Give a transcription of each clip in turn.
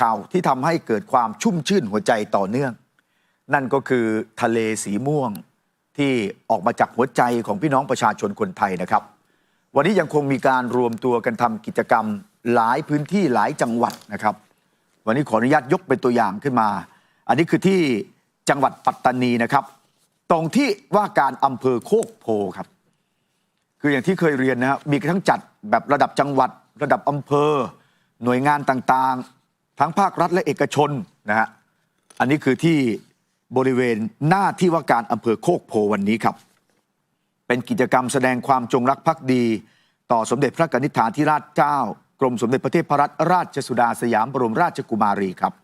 ข่าวที่ทำให้เกิดความชุ่มชื่นหัวใจต่อเนื่อง นั่นก็คือทะเลสีม่วงที่ออกมาจากหัวใจของพี่น้องประชาชนคนไทยนะครับ วันนี้ยังคงมีการรวมตัวกันทำกิจกรรมหลายพื้นที่หลายจังหวัดนะครับ วันนี้ขออนุญาตยกเป็นตัวอย่างขึ้นมา อันนี้คือที่จังหวัดปัตตานีนะครับ ตรงที่ว่าการอำเภอโคกโพครับ คืออย่างที่เคยเรียนนะครับมีทั้งจัดแบบระดับจังหวัด ระดับอำเภอ หน่วยงานต่างๆ ทั้งภาครัฐและเอกชนนะฮะอันนี้คือที่บริเวณหน้าที่ว่าการอำเภอโคกโพวันนี้ครับ เป็นกิจกรรมแสดงความจงรักภักดี ต่อสมเด็จพระกนิษฐาธิราชเจ้า กรมสมเด็จพระเทพรัตนราชสุดาสยามบรมราชกุมารีครับ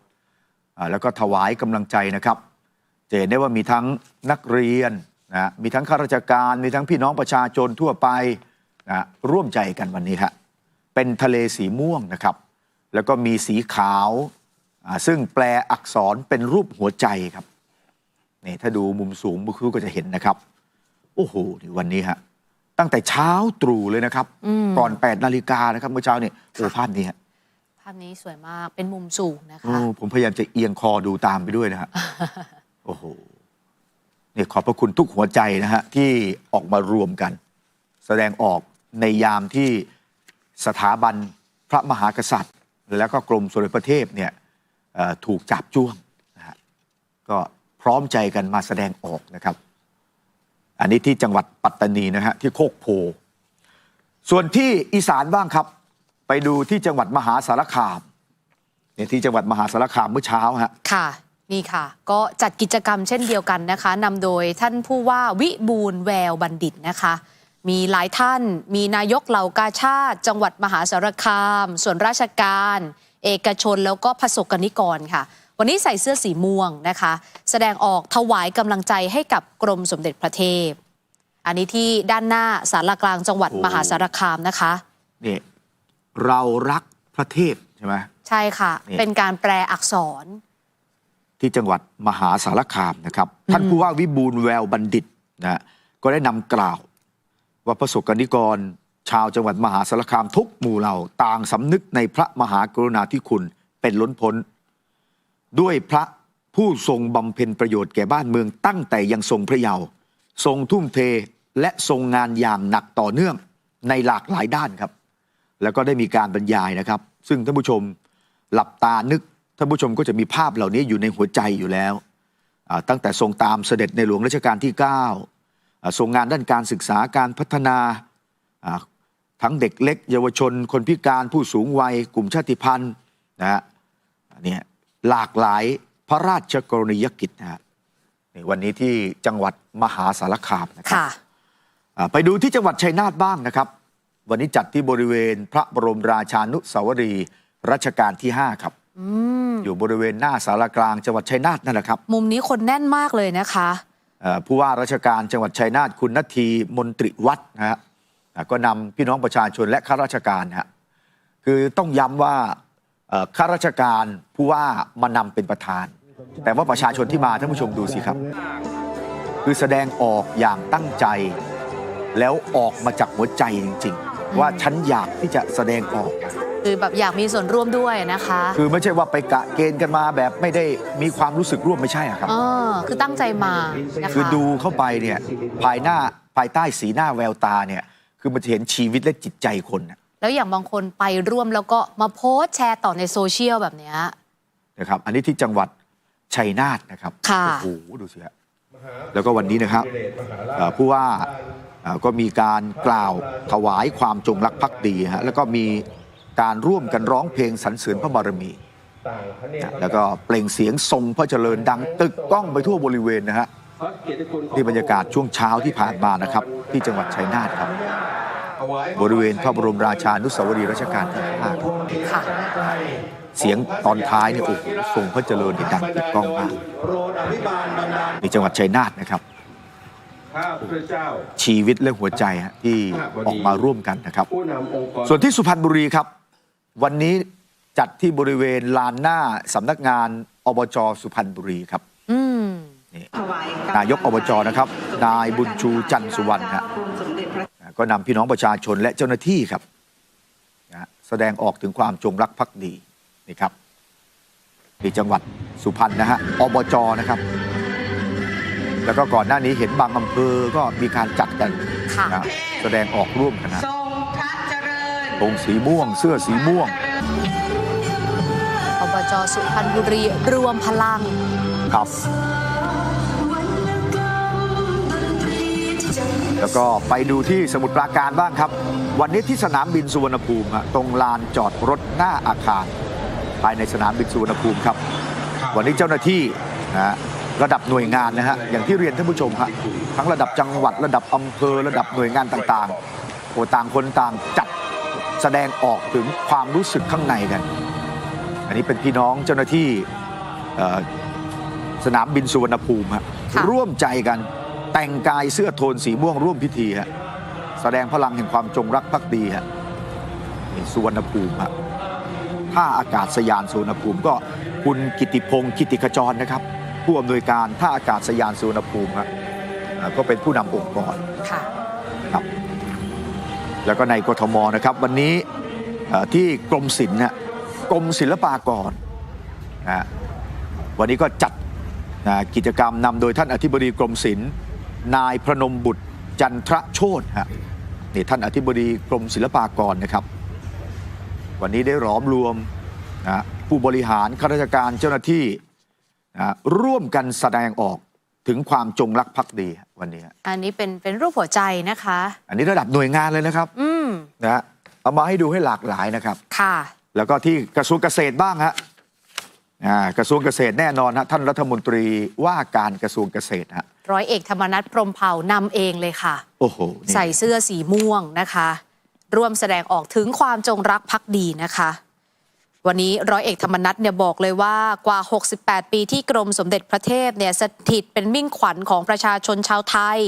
แล้วก็ถวายกำลังใจนะครับจะเห็นได้ว่ามีทั้งนักเรียนนะมีทั้งข้าราชการ มีทั้งพี่น้องประชาชนทั่วไปนะร่วมใจกันวันนี้ครับเป็นทะเลสีม่วงนะครับ แล้วก็มีสีขาวอ่าซึ่งแปลอักษรเป็นรูปหัวใจครับนี่ถ้าดูมุมสูงบุคคลก็จะเห็นนะครับ โอ้โหนี่วันนี้ฮะตั้งแต่เช้าตรู่เลยนะครับอืมก่อน8นาฬิกานะครับเมื่อเช้าเนี่ยโอ้ภาพนี้ฮะภาพนี้สวยมากเป็นมุมสูงนะโอ้คะผมพยายามจะเอียงคอดูตามไปด้วยนะฮะโอ้โหเนี่ยขอบพระคุณทุกหัวใจนะฮะที่ออกมารวมกัน แสดงออกในยามที่สถาบันพระมหากษัตริย์ แล้วก็กรมสมเด็จพระเทพเนี่ยถูกจับจ้วงนะฮะก็พร้อมใจกันมาแสดงออกนะครับ อันนี้ที่จังหวัดปัตตานีนะฮะที่โคกโพ ส่วนที่อีสานบ้างครับ ไปดูที่จังหวัดมหาสารคามเนี่ยที่จังหวัดมหาสารคามเมื่อเช้าฮะค่ะนี่ค่ะ ก็จัดกิจกรรมเช่นเดียวกันนะคะนำโดยท่านผู้ว่าวิบูลแววบัณฑิตนะคะ มีหลายท่าน มีนายกเหล่ากาชาติ จังหวัดมหาสารคาม ส่วนราชการ เอกชนแล้วก็ประสบกนิกรค่ะ วันนี้ใส่เสื้อสีม่วงนะคะ แสดงออกถวายกำลังใจให้กับกรมสมเด็จพระเทพ อันนี้ที่ด้านหน้าสารกลางจังหวัดโอ้มหาสารคามนะคะเนี่ยเรารักพระเทพใช่ไหมใช่ค่ะนี่เป็นการแปลอักษร ที่จังหวัดมหาสารคามนะครับ ท่านผู้ว่าวิบูลย์แววบัณฑิตนะฮะก็ได้นำกล่าว ว่าประสบกนิกร ชาวจังหวัดมหาสารคามทุกหมู่เหล่าต่างสำนึกในพระมหากรุณาธิคุณเป็นล้นพ้น ด้วยพระผู้ทรงบำเพ็ญประโยชน์แก่บ้านเมืองตั้งแต่ยังทรงพระเยาว์ทรงทุ่มเทและทรงงานอย่างหนักต่อเนื่องในหลากหลายด้านครับ แล้วก็ได้มีการบรรยายนะครับ ซึ่งท่านผู้ชมหลับตานึกท่านผู้ชมก็จะมีภาพเหล่านี้อยู่ในหัวใจอยู่แล้ว ตั้งแต่ทรงตามเสด็จในหลวงรัชกาลที่ 9 อ่าทรงงานด้านการศึกษาการพัฒนาอ่าทั้งเด็กเล็ก เยาวชน คนพิการผู้สูงวัย กลุ่มชาติพันธุ์นะฮะเนี่ยหลากหลายพระราชกรณียกิจนะฮะนี่วันนี้ที่จังหวัดมหาสารคามนะครับค่ะอ่าไปดูที่จังหวัดชัยนาทบ้างนะครับ วันนี้จัดที่บริเวณพระบรมราชานุสาวรีย์รัชกาลที่ 5 ครับอืมอยู่บริเวณหน้าสารกลางจังหวัดชัยนาทนั่นแหละครับ มุมนี้คนแน่นมากเลยนะคะเอ่อ ผู้ว่าราชการจังหวัดชัยนาทคุณนัทีมนตรีวัฒน์นะฮะก็นำพี่น้องประชาชนและข้าราชการฮะคือต้องย้ำว่าข้าราชการผู้ว่ามานำเป็นประธาน แต่ว่าประชาชนที่มาท่านผู้ชมดูสิครับ คือแสดงออกอย่างตั้งใจ แล้วออกมาจากหัวใจจริง ๆ ว่าฉันอยากที่จะแสดงออก คือแบบอยากมีส่วนร่วมด้วยนะคะคือไม่ใช่ว่าไปกะเกณฑ์กันมาแบบไม่ได้มีความรู้สึกร่วมไม่ใช่อะครับ เออคือตั้งใจมานะคะคือดูเข้าไปเนี่ยภายหน้าภายใต้สีหน้าแววตาเนี่ยคือมันจะเห็นชีวิตและจิตใจคนน่ะแล้วอย่างบางคนไปร่วมแล้วก็มาโพสต์แชร์ต่อในโซเชียลแบบเนี้ย นะครับ อันนี้ที่จังหวัดชัยนาทนะครับค่ะ โอ้โหดูสิฮะ แล้วก็วันนี้นะครับเอ่อผู้ว่าเอ่อก็มีการกล่าวถวายความจงรักภักดีฮะแล้วก็มีการร่วมกันร้องเพลงสรรเสริญพระบารมีนะแล้วก็เปล่งเสียงทรงพระเจริญดังตึกก้องไปทั่วบริเวณนะฮะที่บรรยากาศช่วงเช้าที่ผ่านมานะครับ ที่จังหวัดชัยนาทครับ บริเวณพระบรมราชานุสาวรีย์รัชกาลที่5ครับค่ะเสียงตอนท้ายเนี่ยโอ้โหทรงพระเจริญเนี่ยดังตึกก้องมากโปรดอภิบาลบันดาลในจังหวัดชัยนาทนะครับข้าพระเจ้าชีวิตและหัวใจฮะที่ออกมาร่วมกันนะครับผู้นำองค์กรส่วนที่สุพรรณบุรีครับ วันนี้จัดที่บริเวณลานหน้าสำนักงานอบจสุพรรณบุรีครับอืมนี่นายกอบจนะครับ นายบุญชูจันทร์สุวรรณครับ ก็นำพี่น้องประชาชนและเจ้าหน้าที่ครับนะแสดงออกถึงความจงรักภักดีนี่ครับที่จังหวัดสุพรรณนะฮะอบจนะครับ แล้วก็ก่อนหน้านี้เห็นบางอำเภอก็มีการจัดกันค่ะนะแสดงออกร่วมกันนะทรงพระเจริญตรงสีม่วง เสื้อสีม่วงอบจสุพรรณบุรีรวมพลังครับ แล้วก็ไปดูที่สมุทรปราการบ้างครับ วันนี้ที่สนามบินสุวรรณภูมิฮะตรงลานจอดรถหน้าอาคาร ภายในสนามบินสุวรรณภูมิครับ วันนี้เจ้าหน้าที่นะฮะระดับหน่วยงานนะฮะอย่างที่เรียนท่านผู้ชมฮะทั้งระดับจังหวัดระดับอำเภอระดับหน่วยงานต่างๆโอ้ต่างคนต่างจัดแสดงออกถึงความรู้สึกข้างในกัน อันนี้เป็นพี่น้องเจ้าหน้าที่เอ่อสนามบินสุวรรณภูมิฮะค่ะ ร่วมใจกัน แต่งกายเสื้อโทนสีม่วงร่วมพิธีฮะแสดงพลังแห่งความจงรักภักดีฮะนี่สุวรรณภูมิฮะท่าอากาศยานสุวรรณภูมิก็คุณกิติพงศ์กิติขจรนะครับ ผู้อำนวยการท่าอากาศยานสุวรรณภูมิฮะอ่าก็เป็นผู้นำองค์กรค่ะครับแล้วก็ในกทมนะครับ วันนี้เอ่อที่กรมศิลป์เนี่ยกรมศิลปากรนะฮะวันนี้ก็จัดนะกิจกรรมนำโดยท่านอธิบดีกรมศิลป์ นายพระนมบุตรจันทรโชตฮะนี่ท่านอธิบดีกรมศิลปากรนะครับ วันนี้ได้หลอมรวมนะผู้บริหารข้าราชการเจ้าหน้าที่นะร่วมกันแสดงออกถึงความจงรักภักดีวันนี้ อันนี้เป็นเป็นรูปหัวใจนะคะ อันนี้ระดับหน่วยงานเลยนะครับ อืมนะฮะเอามาให้ดูให้หลากหลายนะครับ ค่ะ แล้วก็ที่กระทรวงเกษตรบ้างฮะอ่า กระทรวงเกษตรแน่นอนฮะท่านรัฐมนตรีว่าการกระทรวงเกษตรฮะร้อยเอกธรรมนัฐพรหมเผ่านำเองเลยค่ะ โอ้โหนี่ใส่เสื้อสีม่วงนะคะ ร่วมแสดงออกถึงความจงรักภักดีนะคะ วันนี้ร้อยเอกธรรมนัฐเนี่ยบอกเลยว่ากว่า 68 ปีที่กรมสมเด็จพระเทพเนี่ยสถิตเป็นมิ่งขวัญของประชาชนชาวไทย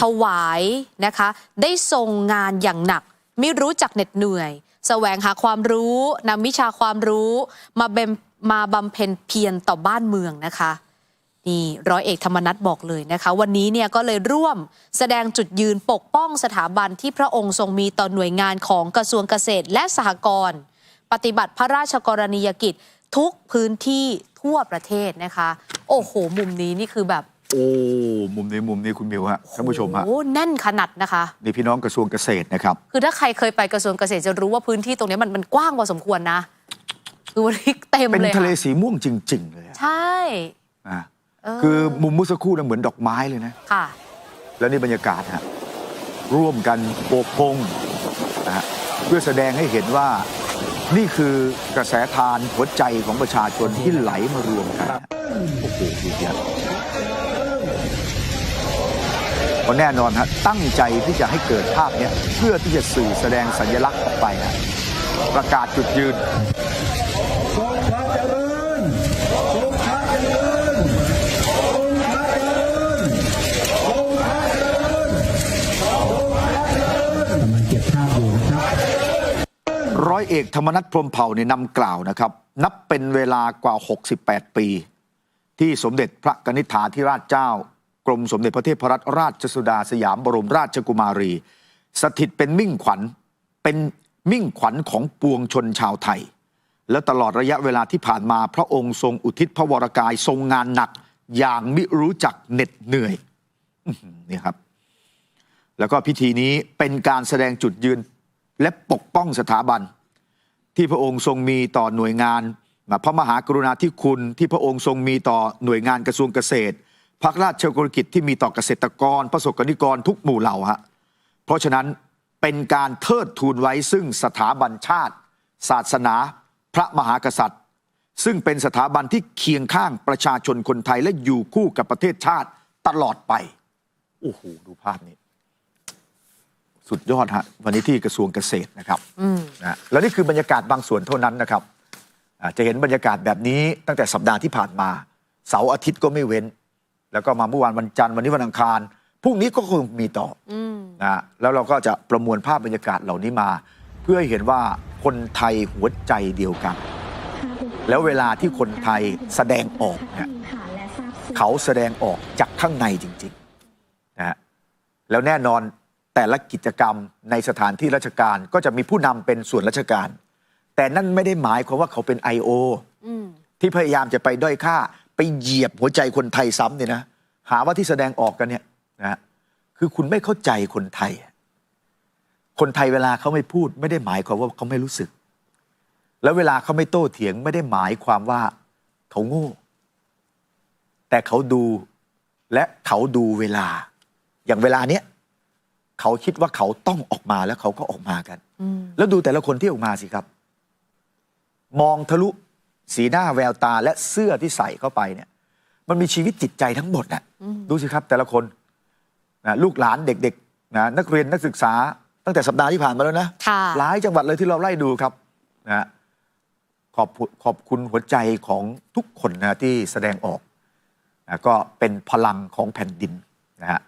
ถวายนะคะ ได้ทรงงานอย่างหนัก ไม่รู้จักเหน็ดเหนื่อย แสวงหาความรู้นำวิชาความรู้มาเบม มาบำเพ็ญเพียรต่อบ้านเมืองนะคะนี่ร้อยเอกธรรมนัฐบอกเลยนะคะ วันนี้เนี่ยก็เลยร่วมแสดงจุดยืนปกป้องสถาบันที่พระองค์ทรงมีต่อหน่วยงานของกระทรวงเกษตรและสหกรณ์ปฏิบัติพระราชกรณียกิจทุกพื้นที่ทั่วประเทศนะคะ โอ้โห มุมนี้นี่คือแบบ โอ้มุมนี้มุมนี้คุณมิวฮะท่านผู้ชมฮะโอ้โหแน่นขนาดนะคะนี่พี่น้องกระทรวงเกษตรนะครับคือถ้าใครเคยไปกระทรวงเกษตรจะรู้ว่าพื้นที่ตรงนี้มันมันกว้างพอสมควรนะ คือวันนี้เต็มเป็นเลยทะเลค่ะสีม่วงจริง ๆ เลยอะใช่อะเออคือมุมเมื่อสักครู่นะเหมือนดอกไม้เลยนะ ค่ะ แล้วนี่บรรยากาศฮะร่วมกันโบกพงนะฮะเพื่อแสดงให้เห็นว่านี่คือกระแสทานหัวใจของประชาชนที่ไหลมารวมกันฮะโอ้โหดูสิฮะเพราะแน่นอนฮะตั้งใจที่จะให้เกิดภาพเนี้ยเพื่อที่จะสื่อแสดงสัญลักษณ์ออกไปฮะประกาศจุดยืนท ร้อยเอกธรรมนัฐพรมเผ่าเนี่ยนำกล่าวนะครับ นับเป็นเวลากว่า 68 ปี ที่สมเด็จพระกนิษฐาธิราชเจ้า กรมสมเด็จพระเทพรัตนราชสุดาสยามบรมราชกุมารี สถิตเป็นมิ่งขวัญเป็นมิ่งขวัญของปวงชนชาวไทย และตลอดระยะเวลาที่ผ่านมาพระองค์ทรงอุทิศพระวรกายทรงงานหนัก อย่างมิรู้จักเหน็ดเหนื่อยนี่ครับ แล้วก็พิธีนี้เป็นการแสดงจุดยืนและปกป้องสถาบัน ที่พระองค์ทรงมีต่อหน่วยงาน พระมหากรุณาธิคุณที่พระองค์ทรงมีต่อหน่วยงานกระทรวงเกษตรพระราชกรกิจที่มีต่อเกษตรกรประสบกนิกรทุกหมู่เหล่าฮะเพราะฉะนั้นเป็นการเทิดทูนไว้ซึ่งสถาบันชาติ ศาสนา พระมหากษัตริย์ ซึ่งเป็นสถาบันที่เคียงข้างประชาชนคนไทยและอยู่คู่กับประเทศชาติตลอดไปโอ้โหดูภาพนี้ สุดยอดฮะวันนี้ที่กระทรวงเกษตรนะครับอืมนะแล้วนี่คือบรรยากาศบางส่วนเท่านั้นนะครับอ่าจะเห็นบรรยากาศแบบนี้ตั้งแต่สัปดาห์ที่ผ่านมา เสาร์อาทิตย์ก็ไม่เว้น แล้วก็มาเมื่อวานวันจันทร์วันนี้วันอังคารพรุ่งนี้ก็คงมีต่ออืมนะแล้วเราก็จะประมวลภาพบรรยากาศเหล่านี้มา เพื่อให้เห็นว่า คนไทยหัวใจเดียวกัน แล้วเวลาที่คนไทยแสดงออกเนี่ยเขาแสดงออกจากข้างในจริงๆนะฮะแล้วแน่นอนแต่ละกิจกรรมในสถานที่ราชการก็จะมีผู้นำเป็นส่วนราชการ แต่นั่นไม่ได้หมายความว่าเขาเป็น I.O. อืมที่พยายามจะไปด้อยค่าไปเหยียบหัวใจคนไทยซ้ำเนี่ยนะหาว่าที่แสดงออกกันเนี่ยนะฮะคือคุณไม่เข้าใจคนไทย คนไทยเวลาเขาไม่พูดไม่ได้หมายความว่าเขาไม่รู้สึก แล้วเวลาเขาไม่โต้เถียงไม่ได้หมายความว่าเขาโง่ แต่เขาดูและเขาดูเวลา อย่างเวลาเนี้ยเขาคิดว่าเขาต้องออกมาแล้วเขาก็ออกมากันอืมแล้วดูแต่ละคนที่ออกมาสิครับ มองทะลุสีหน้าแววตาและเสื้อที่ใส่เข้าไปเนี่ย มันมีชีวิตจิตใจทั้งหมดน่ะอืมดูสิครับแต่ละคนนะลูกหลานเด็กๆนะนักเรียนนักศึกษา ตั้งแต่สัปดาห์ที่ผ่านมาแล้วนะค่ะ หลายจังหวัดเลยที่เราไล่ดูครับนะฮะขอบคุณขอบคุณหัวใจของทุกคนนะที่แสดงออกนะก็เป็นพลังของแผ่นดินนะฮะ